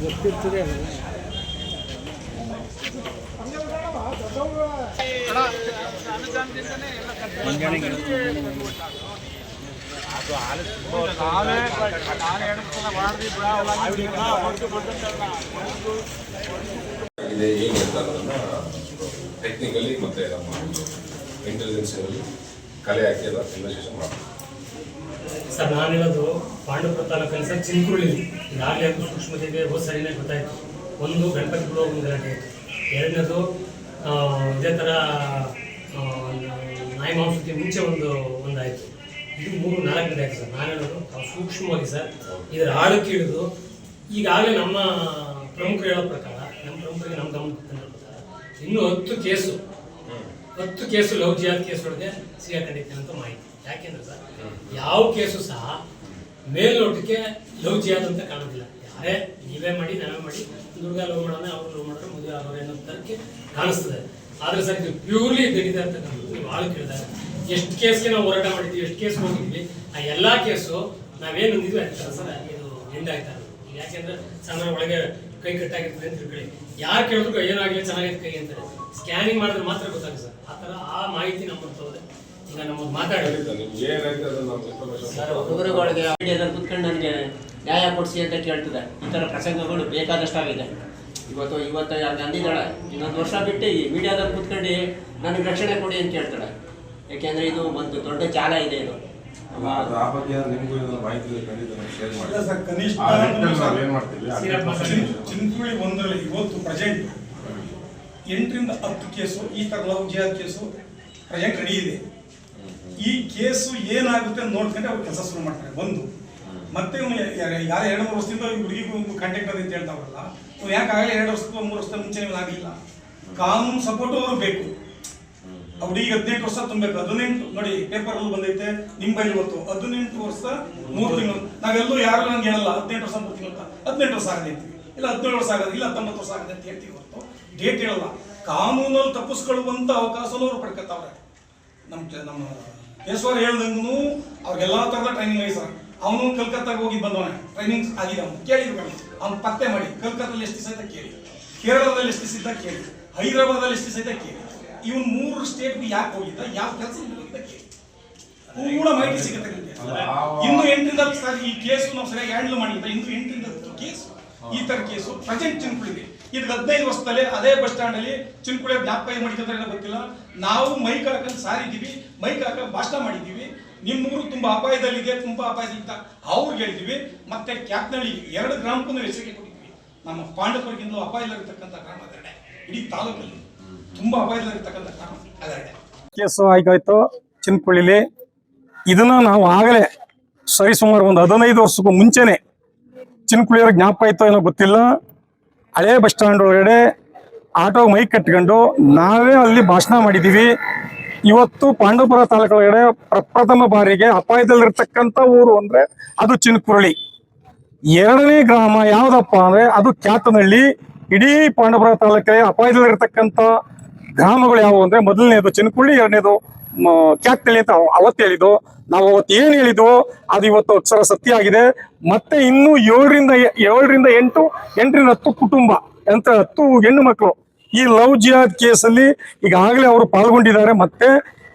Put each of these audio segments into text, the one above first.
ಗೊತ್ತಿರ್ತದೆ ಏನು ಅದನ್ನು ಟೆಕ್ನಿಕಲಿ ಮತ್ತೆ ನಮ್ಮ ಇಂಟೆಲಿಜೆನ್ಸ್ ಕಲೆ ಹಾಕಿ ಎಲ್ಲ ಇನ್ವೆಸ್ಟಿಗೇಷನ್ ಮಾಡ್ತೀವಿ ಸರ್ ನಾನು ಹೇಳೋದು ಪಾಂಡವಪುರ ತಾಲೂಕಲ್ಲಿ ಸರ್ ಚಿಂಕುಳಿ ಈಗಾಗಲೇ ಅದು ಸೂಕ್ಷ್ಮತೆಗೆ ಹೋದ ಸರಿನೇ ಗೊತ್ತಾಯಿತು. ಒಂದು ಗಣಪತಿ ಬಿಡೋ ಒಂದು ಗಲಾಟೆ ಎರಡನೇದು ಇದೇ ಥರ ನಾಯಿ ಮಾಂಸಕ್ಕೆ ಮುಂಚೆ ಒಂದು, ಒಂದಾಯಿತು. ಇದು ಮೂರು ನಾಲ್ಕನೇದು ಆಯಿತು ಸರ್. ನಾನು ಹೇಳೋದು ತಾವು ಸೂಕ್ಷ್ಮವಾಗಿ ಸರ್, ಇದರ ಆಳಕ್ಕೆ ಹಿಡಿದು ಈಗಾಗಲೇ ನಮ್ಮ ಪ್ರಮುಖರು ಹೇಳೋ ಪ್ರಕಾರ, ನಮ್ಮ ಪ್ರಮುಖರಿಗೆ ನಮ್ಮ ತಂದಿರೋ ಪ್ರಕಾರ, ಇನ್ನೂ ಹತ್ತು ಕೇಸು ಹತ್ತು ಕೇಸು ಲವ್ ಜಿಹಾದ್ ಕೇಸ್ ಒಳಗೆ ಸಿಗಾಕೊಂಡಿದ್ದೇನೆ ಅಂತ ಮಾಹಿತಿ. ಯಾಕೆಂದ್ರೆ ಸರ್, ಯಾವ ಕೇಸು ಸಹ ಮೇಲ್ನೋಟಕ್ಕೆ ಲವ್ ಜಿಹಾದ್ ಅಂತ ಕಾಣೋದಿಲ್ಲ. ಯಾರೇ ನೀವೇ ಮಾಡಿ, ನಾವೇ ಮಾಡಿ, ದುರ್ಗಾ ಲವ್ ಮಾಡೋಣ, ಅವ್ರು ಲವ್ ಮಾಡಿದ್ರೆ ಮದುವೆ ಆಗೋರು ಅನ್ನೋ ತರಕ್ಕೆ ಕಾಣಿಸ್ತದೆ. ಆದ್ರೆ ಸರ್, ಇದು ಪ್ಯೂರ್ಲಿ ಅಂತ ಅಂತಕ್ಕಂಥದ್ದು ನೀವು ಆಳು ಕೇಳಿದಾಗ ಎಷ್ಟು ಕೇಸ್ಗೆ ನಾವು ಹೋರಾಟ ಮಾಡಿದ್ವಿ, ಎಷ್ಟು ಕೇಸ್ ಹೋಗಿದ್ವಿ, ಆ ಎಲ್ಲಾ ಕೇಸು ನಾವೇನು ಹೊಂದಿದ್ವಿ ಅಂತ ಸರ್, ಇದು ಎಂಡ್ ಯಾಕೆಂದ್ರೆ ಸಾಮಾನ್ಯ ಒಳಗೆ ಕೈ ಕಟ್ಟಾಗಿರ್ತದೆ ಅಂತ ತಿಳ್ಕೊಳ್ಳಿ. ಯಾರು ಕೇಳಿದ್ರು ಏನಾಗಲಿ ಚೆನ್ನಾಗಿದೆ ಕೈ ಅಂತಾರೆ. ಸ್ಕ್ಯಾನಿಂಗ್ ಮಾಡಿದ್ರೆ ಮಾತ್ರ ಗೊತ್ತಾಗುತ್ತೆ ಸರ್. ಆ ಥರ ಆ ಮಾಹಿತಿ ನಮ್ಮ ಹತ್ರ ಹೋದೆ. ಈಗ ಮಾತಾಡಿ ನಿಮ್ಗೆ ಹುಡುಗರುಗಳಿಗೆ ಮೀಡಿಯಾದಲ್ಲಿ ಕುತ್ಕೊಂಡು ನನಗೆ ನ್ಯಾಯ ಕೊಡಿಸಿ ಅಂತ ಕೇಳ್ತದೆ. ಈ ಥರ ಪ್ರಸಂಗಗಳು ಬೇಕಾದಷ್ಟಾಗಿದೆ ಇವತ್ತು ಇವತ್ತು ಯಾರು ಅಂದಿದ್ದಾಳೆ ಇನ್ನೊಂದು ವರ್ಷ ಬಿಟ್ಟು ಈ ಮೀಡಿಯಾದಲ್ಲಿ ಕುತ್ಕೊಂಡು ನನಗೆ ರಕ್ಷಣೆ ಕೊಡಿ ಅಂತ ಕೇಳ್ತಾಳೆ ಯಾಕೆಂದ್ರೆ ಇದು ಒಂದು ದೊಡ್ಡ ಜಾಲ ಇದೆ ಇದು. ಚಿನ್ಕುಳಿ ಒಂದರಲ್ಲಿ ಇವತ್ತು ಪ್ರೆಸೆಂಟ್ ಎಂಟರಿಂದ ಹತ್ತು ಕೇಸು ಈ ತರ ಲವ್ ಜಿಹಾದ್ ಕೇಸು ಪ್ರೆಸೆಂಟ್ ರೆಡಿ ಇದೆ. ಈ ಕೇಸು ಏನಾಗುತ್ತೆ ಅಂತ ನೋಡ್ಕೊಂಡು ಅವ್ರು ಕೆಲಸ ಶುರು ಮಾಡ್ತಾರೆ ಒಂದು ಮತ್ತೆ ಇವನು ಯಾರು ಎರಡು ಮೂರು ವರ್ಷದಿಂದ ಹುಡುಗಿಗೂ ಒಂದು ಕಾಂಟ್ಯಾಕ್ಟ್ ಅದ ಅಂತ ಹೇಳ್ತಾವಲ್ಲ ಯಾಕೆ ಆಗಲೇ ಎರಡು ವರ್ಷದ ಮೂರು ವರ್ಷದ ಮುಂಚೆ ನೀವು ಆಗಿಲ್ಲ? ಕಾನೂನು ಸಪೋರ್ಟ್ ಅವರು ಬೇಕು. ಹುಡುಗಿಗೆ ಹದಿನೆಂಟು ವರ್ಷ ತುಂಬಬೇಕು ಹದಿನೆಂಟು ನೋಡಿ ಪೇಪರ್ ಅಲ್ಲಿ ಬಂದೈತೆ ನಿಮ್ಮ ಬೈಲಿ ಗೊತ್ತು ಹದಿನೆಂಟು ವರ್ಷ ಮೂರು ತಿಂಗಳು ನಾವೆಲ್ಲೂ ಯಾರು ನಂಗೆ ಹೇಳಲ್ಲ ಹದಿನೆಂಟು ವರ್ಷ ಮೂರು ತಿಂಗಳು ಹದಿನೆಂಟು ವರ್ಷ ಆಗದೆ ಇಲ್ಲ ಹದಿನೇಳು ವರ್ಷ ಆಗದೆ ಇಲ್ಲ ಹತ್ತೊಂಬತ್ತು ವರ್ಷ ಆಗದೆ ಅಂತ ಹೇಳ್ತೀವಿ ಹೊರತು. ಡೇಟ್ ಹೇಳಲ್ಲ. ಕಾನೂನಲ್ಲಿ ತಪ್ಪಿಸ್ಕೊಳ್ಳುವಂತ ಅವಕಾಶನೂ ಅವ್ರು ಪಡ್ಕೊತಾವ್ರೆ. ನಮ್ಮ ನಮ್ಮ ಕೇಶವರ್ ಹೇಳ್ದಂಗೂ ಅವ್ರಿಗೆಲ್ಲ ಥರದ ಟ್ರೈನಿಂಗ್ ಆಗಿ ಸರ್. ಅವನು ಕಲ್ಕತ್ತಾಗ ಹೋಗಿ ಬಂದವನೆ. ಟ್ರೈನಿಂಗ್ ಆಗಿದೆ ಅವನು. ಕೇಳಿದ್ರು ಅವ್ನು ಪತ್ತೆ ಮಾಡಿ. ಕಲ್ಕತ್ತಾದಲ್ಲಿ ಎಷ್ಟು ಸಹಿತ ಕೇಳಿ. ಕೇರಳದಲ್ಲಿ ಎಷ್ಟು ಸಹಿತ ಕೇಳಿ. ಹೈದರಾಬಾದಲ್ಲಿ ಎಷ್ಟು ಸಹಿತ ಕೇಳಿ. ಇವನ್ ಮೂರು ಸ್ಟೇಟ್ಗೂ ಯಾಕೆ ಹೋಗಿದ್ದ? ಯಾವ ಕೆಲಸ ಹೋಗಿದ್ದ ಕೇಳಿ. ಪೂರ್ಣ ಮಾಹಿತಿ ಸಿಗುತ್ತೆ. ಇನ್ನು ಎಂಟರಿಂದ ಹತ್ತು ಈ ಕೇಸು ನಾವು ಸರಿಯಾಗಿ ಹ್ಯಾಂಡಲ್ ಮಾಡಿಲ್ಲ. ಇನ್ನು ಎಂಟರಿಂದ ಕೇಸು. ಈ ತರ ಕೇಸು ಪ್ರೆಸೆಂಟ್ ಚಿನ್ಕುಳಿಗೆ. ಇದು ಹದಿನೈದು ವರ್ಷದಲ್ಲೇ ಅದೇ ಬಸ್ ಸ್ಟ್ಯಾಂಡ್ ಅಲ್ಲಿ ಚಿನ್ಕುಳಿ ಜ್ಞಾಪಕ ಮಾಡಿಕೊಂಡ್ರೆ ಗೊತ್ತಿಲ್ಲ. ನಾವು ಮೈಕ್ ಹಾಕೊಂಡು ಸಾರಿದ್ದೀವಿ ಮೈಕ್ ಹಾಕ ಭಾಷಣ ಮಾಡಿದ್ದೀವಿ. ನಿಮ್ಮೂರು ತುಂಬಾ ಅಪಾಯದಲ್ಲಿದೆ, ತುಂಬಾ ಅಪಾಯದಲ್ಲಿದ್ದ ಅವ್ರಿಗೆ ಹೇಳಿದ್ವಿ. ಮತ್ತೆ ಕ್ಯಾಪ್ನಳ್ಳಿ ಎರಡು ಗ್ರಾಮಕ್ಕೂ ಹೆಸರಿಗೆ ಕೊಟ್ಟಿದ್ವಿ. ನಮ್ಮ ಪಾಂಡವರಿಗಿಂತ ಅಪಾಯದಲ್ಲಿರ್ತಕ್ಕಂಥ ಕಾರಣ ಅದರಡೆ. ಇಡೀ ತಾಲೂಕಲ್ಲಿ ತುಂಬಾ ಅಪಾಯದಲ್ಲಿರ್ತಕ್ಕಂಥ ಗ್ರಾಮ ಅದರಡೆ. ಕೇಸು ಆಯ್ತು ಚಿನ್ಕುಳಿಲಿ. ಇದನ್ನ ನಾವು ಆಗಲೇ ಸರಿಸುಮಾರು ಒಂದು ಹದಿನೈದು ವರ್ಷಕ್ಕೂ ಮುಂಚೆನೆ ಚಿನ್ಕುಳಿಯವ್ರ ಜ್ಞಾಪ ಆಯ್ತೋ ಏನೋ ಗೊತ್ತಿಲ್ಲ. ಹಳೆ ಬಸ್ ಸ್ಟ್ಯಾಂಡ್ ಒಳಗಡೆ ಆಟೋ ಮೈಕ್ ಕಟ್ಕೊಂಡು ನಾವೇ ಅಲ್ಲಿ ಭಾಷಣ ಮಾಡಿದ್ದೀವಿ ಇವತ್ತು ಪಾಂಡವಪುರ ತಾಲೂಕೊಳಗಡೆ ಪ್ರಪ್ರಥಮ ಬಾರಿಗೆ ಅಪಾಯದಲ್ಲಿರ್ತಕ್ಕಂಥ ಊರು ಅಂದ್ರೆ ಅದು ಚಿನ್ಕುರಳಿ. ಎರಡನೇ ಗ್ರಾಮ ಯಾವ್ದಪ್ಪ ಅಂದ್ರೆ ಅದು ಕ್ಯಾತನಹಳ್ಳಿ. ಇಡೀ ಪಾಂಡವಪುರ ತಾಲೂಕಿಗೆ ಅಪಾಯದಲ್ಲಿರ್ತಕ್ಕಂಥ ಗ್ರಾಮಗಳು ಯಾವುವು ಅಂದ್ರೆ ಮೊದಲನೇದು ಚಿನ್ಕುರಳಿ, ಎರಡನೇದು ಕ್ಯಾತನಹಳ್ಳಿ ಅಂತ ಅವತ್ತು ಹೇಳಿದ್ದು. ನಾವು ಅವತ್ತು ಏನು ಹೇಳಿದ್ವು ಅದು ಇವತ್ತು ಅಕ್ಷರ ಸತ್ಯ ಆಗಿದೆ. ಮತ್ತೆ ಇನ್ನು ಏಳರಿಂದ ಏಳರಿಂದ ಎಂಟು, ಎಂಟರಿಂದ ಹತ್ತು ಕುಟುಂಬ ಅಂತ ಹತ್ತು ಹೆಣ್ಣು ಮಕ್ಕಳು ಈ ಲವ್ ಜಿಹಾದ್ ಕೇಸಲ್ಲಿ ಈಗಾಗಲೇ ಅವರು ಪಾಲ್ಗೊಂಡಿದ್ದಾರೆ. ಮತ್ತೆ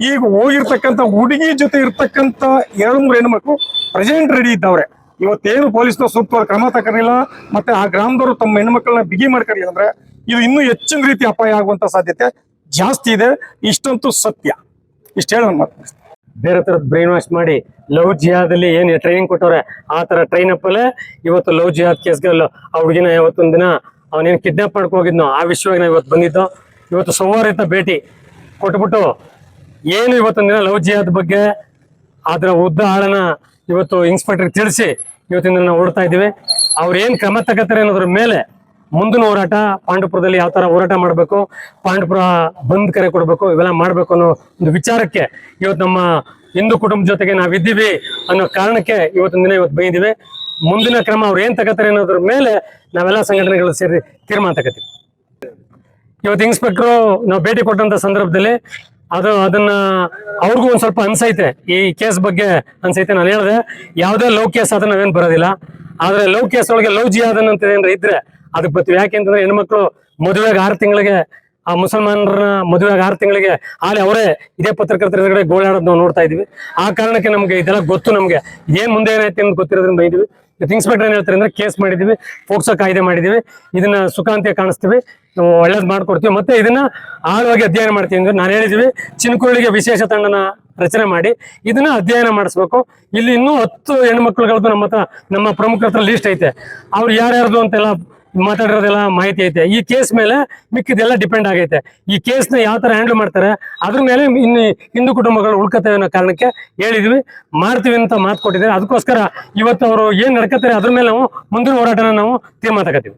ಈಗ ಹೋಗಿರ್ತಕ್ಕಂಥ ಹುಡುಗಿ ಜೊತೆ ಇರ್ತಕ್ಕಂಥ ಎರಡು, ಮೂರು ಹೆಣ್ಮಕ್ಳು ಪ್ರೆಸೆಂಟ್ ರೆಡಿ ಇದ್ದವ್ರೆ. ಇವತ್ತೇನು ಪೊಲೀಸ್ನ ಸೂಕ್ತವಾದ ಕ್ರಮ ತಕರಿಲ್ಲ ಮತ್ತೆ ಆ ಗ್ರಾಮದವರು ತಮ್ಮ ಹೆಣ್ಮಕ್ಳನ್ನ ಬಿಗಿ ಮಾಡ್ಕೊಳ್ಳಿ ಅಂದ್ರೆ ಇದು ಇನ್ನೂ ಹೆಚ್ಚಿನ ರೀತಿ ಅಪಾಯ ಆಗುವಂತ ಸಾಧ್ಯತೆ ಜಾಸ್ತಿ ಇದೆ. ಇಷ್ಟಂತೂ ಸತ್ಯ. ಇಷ್ಟು ಹೇಳಿ ನಾನು ಮಾತು ಬೇರೆ ಥರದ ಬ್ರೈನ್ ವಾಶ್ ಮಾಡಿ ಲವ್ ಜಿಹಾದಲ್ಲಿ ಏನು ಟ್ರೈನಿಂಗ್ ಕೊಟ್ಟವ್ರೆ, ಆ ಥರ ಟ್ರೈನ್ ಅಪ್ಪಲ್ಲೇ ಇವತ್ತು ಲವ್ ಜಿಹಾದ್ ಕೇಸ್ಗೆ ಆ ಹುಡುಗಿನ ಇವತ್ತೊಂದು ದಿನ ಅವನೇನು ಕಿಡ್ನಾಪ್ ಮಾಡ್ಕೊ ಹೋಗಿದ್ನೋ, ಆ ವಿಷಯವಾಗಿ ನಾವು ಇವತ್ತು ಬಂದಿದ್ದು, ಇವತ್ತು ಸೋಮವಾರ ಭೇಟಿ ಕೊಟ್ಬಿಟ್ಟು ಏನು ಇವತ್ತೊಂದು ದಿನ ಲವ್ ಜಿಹಾದ್ ಬಗ್ಗೆ ಅದರ ಉದ್ದ ಆಳನ ಇವತ್ತು ಇನ್ಸ್ಪೆಕ್ಟರ್ ತಿಳಿಸಿ ಇವತ್ತಿನ ನಾವು ಓಡ್ತಾ ಇದ್ದೀವಿ. ಅವ್ರು ಏನು ಕ್ರಮ ತಗೋತಾರೆ ಅನ್ನೋದ್ರ ಮೇಲೆ ಮುಂದಿನ ಹೋರಾಟ ಪಾಂಡವಪುರದಲ್ಲಿ ಯಾವ ತರ ಹೋರಾಟ ಮಾಡಬೇಕು, ಪಾಂಡವಪುರ ಬಂದ್ ಕರೆ ಕೊಡಬೇಕು, ಇವೆಲ್ಲ ಮಾಡಬೇಕು ಅನ್ನೋ ಒಂದು ವಿಚಾರಕ್ಕೆ ಇವತ್ತು ನಮ್ಮ ಹಿಂದೂ ಕುಟುಂಬ ಜೊತೆಗೆ ನಾವಿದ್ದೀವಿ ಅನ್ನೋ ಕಾರಣಕ್ಕೆ ಇವತ್ತಿನ ದಿನ ಇವತ್ತು ಬೈದಿವೆ ಮುಂದಿನ ಕ್ರಮ ಅವ್ರು ಏನ್ ತಗೋತಾರೆ ಅನ್ನೋದ್ರ ಮೇಲೆ ನಾವೆಲ್ಲ ಸಂಘಟನೆಗಳು ಸೇರಿ ತೀರ್ಮಾನ ತಗೋತೀವಿ. ಇವತ್ತು ಇನ್ಸ್ಪೆಕ್ಟ್ರು ನಾವು ಭೇಟಿ ಕೊಟ್ಟಂತ ಸಂದರ್ಭದಲ್ಲಿ ಅದು ಅದನ್ನ ಅವ್ರಿಗೂ ಒಂದ್ ಸ್ವಲ್ಪ ಅನ್ಸೈತೆ. ಈ ಕೇಸ್ ಬಗ್ಗೆ ಅನ್ಸೈತೆ ನಾನು ಹೇಳಿದೆ. ಯಾವುದೇ ಲವ್ ಕೇಸ್ ಆದ್ರೆ ನಾವೇನ್ ಬರೋದಿಲ್ಲ. ಆದ್ರೆ ಲವ್ ಕೇಸ್ ಒಳಗೆ ಲವ್ ಜಿಯಾದನ್ ಅಂತ ಏನಾರ ಇದ್ರೆ ಅದಕ್ಕೆ ಬರ್ತೀವಿ. ಯಾಕೆಂತಂದ್ರೆ ಹೆಣ್ಮಕ್ಳು ಮದುವೆಗೆ ಆರು ತಿಂಗಳಿಗೆ, ಆ ಮುಸಲ್ಮಾನರನ್ನ ಮದುವೆಗೆ ಆರು ತಿಂಗಳಿಗೆ ಆಳೆ ಅವರೇ ಇದೇ ಪತ್ರಕರ್ತರ ಎದುರುಗಡೆ ಗೋಳಾಡೋದು ನಾವು ನೋಡ್ತಾ ಇದೀವಿ ಆ ಕಾರಣಕ್ಕೆ ನಮಗೆ ಇದೆಲ್ಲ ಗೊತ್ತು ನಮಗೆ. ಏನ್ ಮುಂದೆ ಏನಾಯ್ತು ಅಂತ ಗೊತ್ತಿರೋದ್ರಿಂದ ಥಿಂಗ್ಸ್ ಇನ್ಸ್ಪೆಕ್ಟರ್ ಏನ್ ಹೇಳ್ತಾರೆ ಅಂದ್ರೆ ಕೇಸ್ ಮಾಡಿದೀವಿ ಫೋಕ್ಸೋ ಕಾಯ್ದೆ ಮಾಡಿದೀವಿ ಇದನ್ನ ಸುಖಾಂತ್ಯ ಕಾಣಿಸ್ತೀವಿ, ನಾವು ಒಳ್ಳೇದು ಮಾಡ್ಕೊಡ್ತೀವಿ. ಮತ್ತೆ ಇದನ್ನ ಆಳವಾಗಿ ಅಧ್ಯಯನ ಮಾಡ್ತೀವಿ. ಅಂದ್ರೆ ನಾನು ಹೇಳಿದೀವಿ, ಚಿನ್ಕುಳಿಗೆ ವಿಶೇಷ ತಂಡನ ರಚನೆ ಮಾಡಿ ಇದನ್ನ ಅಧ್ಯಯನ ಮಾಡಿಸ್ಬೇಕು. ಇಲ್ಲಿ ಇನ್ನೂ ಹತ್ತು ಹೆಣ್ಮಕ್ಳುಗಳದ್ದು ನಮ್ಮ ಹತ್ರ, ನಮ್ಮ ಪ್ರಮುಖ ಹತ್ರ ಲಿಸ್ಟ್ ಐತೆ. ಅವ್ರು ಯಾರ್ಯಾರ್ದು ಅಂತೆಲ್ಲ ಮಾತಾಡಿರೋದೆಲ್ಲ ಮಾಹಿತಿ ಐತೆ. ಈ ಕೇಸ್ ಮೇಲೆ ಮಿಕ್ಕಿದೆಲ್ಲ ಡಿಪೆಂಡ್ ಆಗೈತೆ. ಈ ಕೇಸ್ನ ಯಾವ ತರ ಹ್ಯಾಂಡಲ್ ಮಾಡ್ತಾರೆ, ಅದ್ರ ಮೇಲೆ ಇನ್ನು ಹಿಂದೂ ಕುಟುಂಬಗಳು ಉಳ್ಕತ್ತವೆ ಅನ್ನೋ ಕಾರಣಕ್ಕೆ ಹೇಳಿದ್ವಿ. ಮಾಡ್ತೀವಿ ಅಂತ ಮಾತು ಕೊಟ್ಟಿದ್ದಾರೆ. ಅದಕ್ಕೋಸ್ಕರ ಇವತ್ತು ಅವರು ಏನ್ ನಡ್ಕತ್ತಾರೆ ಅದ್ರ ಮೇಲೆ ನಾವು ಮುಂದಿನ ಹೋರಾಟನ ನಾವು ತೀರ್ಮಾನ ತಗೋತೀವಿ.